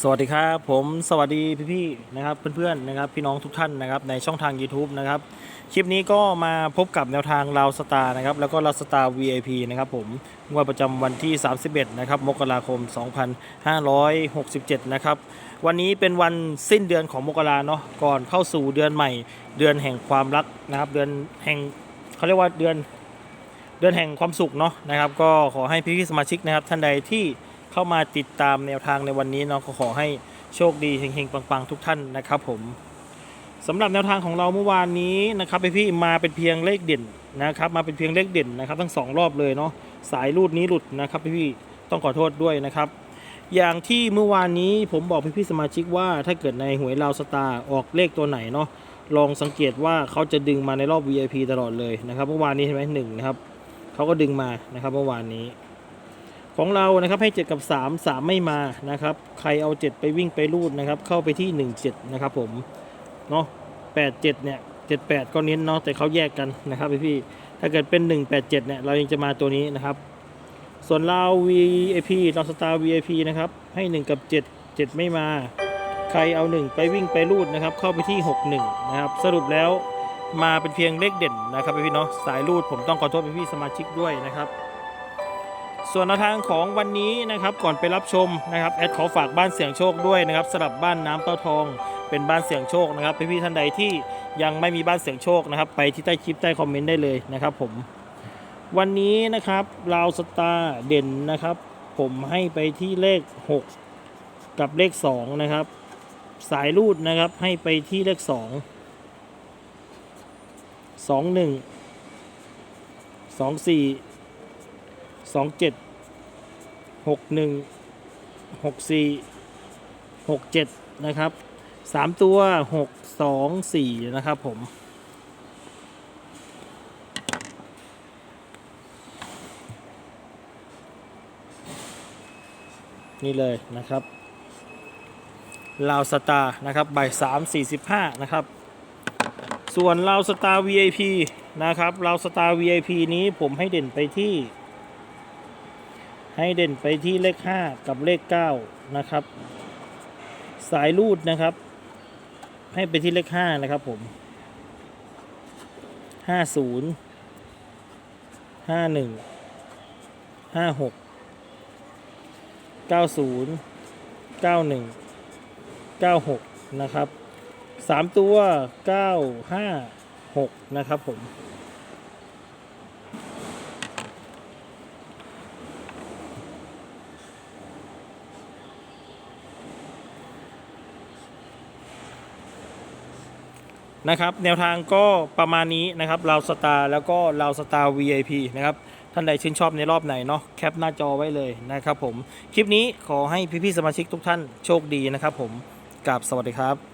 สวัสดีครับผมสวัสดีพี่ๆนะครับเพื่อนๆนะครับพี่น้องทุกท่านนะครับในช่องทาง YouTube นะครับคลิปนี้ก็มาพบกับแนวทางลาวสตาร์นะครับแล้วก็ลาวสตาร์ VIP นะครับผมงวดประจำวันที่ 31นะครับมกราคม 2567นะครับวันนี้เป็นวันสิ้นเดือนของมกราเนาะก่อนเข้าสู่เดือนใหม่ เดือนแห่งความรักนะครับเดือนแห่งเขาเรียกว่าเดือนเดือนแห่งความสุขเนาะนะครับก็ขอให้พี่ๆสมาชิกนะครับท่านใดที่ เข้ามาติดตามแนวทางในวันนี้เนาะก็ขอให้โชคดีเฮงๆปังๆ ทุกท่านนะครับผมสำหรับแนวทางของเราเมื่อวานนี้นะครับพี่มาเป็นเพียงเลขเด่นนะครับ มาเป็นเพียงเลขเด่นนะครับ ทั้งสองรอบเลยเนาะสายรูดนี้หลุดนะครับพี่ๆต้องขอโทษด้วยนะครับ อย่างที่เมื่อวานนี้ผมบอกพี่ๆสมาชิกว่าถ้าเกิดในหวยลาวสตาร์ออกเลขตัวไหนเนาะลองสังเกตว่าเขาจะดึงมาในรอบ VIP ตลอดเลยนะครับ เมื่อวานนี้ใช่ไหมหนึ่งนะครับเขาก็ดึงมานะครับเมื่อวานนี้ ของเรานะครับให้ 7 กับ 3 3 ไม่มานะครับ ใครเอา 7 ไปวิ่งไปรูดนะครับ เข้าไปที่ 1 7 นะครับผมเนาะ8 7 เนี่ย 7 8 ก็เน้นเนาะแต่เขาแยกกันนะครับพี่ๆถ้าเกิดเป็น 1 8 7 เนี่ย เรายังจะมาตัวนี้นะครับ ส่วนเรา VIP เราสตาร์ VIP นะครับ ให้ 1 กับ 7 7 ไม่มา ใครเอา 1 ไปวิ่งไปรูดนะครับ เข้าไปที่ 6 1 นะครับ สรุปแล้วมาเป็นเพียงเลขเด่นนะครับพี่ๆเนาะสายรูดผมต้องขอโทษพี่ๆสมาชิกด้วยนะครับ ส่วนแนวทางของวันนี้นะครับก่อนไปรับชมนะครับแอดขอฝากบ้านเสียงโชคด้วยนะครับสำหรับบ้านน้ำเต้าทอง เป็นบ้านเสียงโชคนะครับพี่ๆท่านใดที่ยังไม่มีบ้านเสียงโชคนะครับ ไปที่ใต้คลิปใต้คอมเมนต์ได้เลยนะครับผมวันนี้นะครับราวสตาร์เด่นนะครับ ผมให้ไปที่เลข 6 กับเลข 2 นะครับ สายรูดนะครับให้ไปที่เลข 2 2 1 2 4 สองเจ็ดหกหนึ่งหกสี่หกเจ็ดนะครับสามตัวหกสองสี่นะครับผมนี่เลยนะครับลาวสตาร์นะครับบ่ายสามสี่สิบห้านะครับ ส่วนลาวสตาร์ VIP นะครับลาวสตาร์ VIP นี้ผมให้เด่นไปที่ ให้เด่นไปที่เลข 5 กับเลข 9 นะครับ สายรูดนะครับ ให้ไปที่เลข 5 นะครับผม50 51 56 90 91 96นะครับ3ตัว9 5 6นะครับผม นะครับแนวทางก็ประมาณนี้นะครับเราสตาร์แล้วก็เราสตาร์ VIP นะครับท่านใดชื่นชอบในรอบไหนเนาะแคปหน้าจอไว้เลยนะครับผม คลิปนี้ขอให้พี่ๆสมาชิกทุกท่านโชคดีนะครับผมกับสวัสดีครับ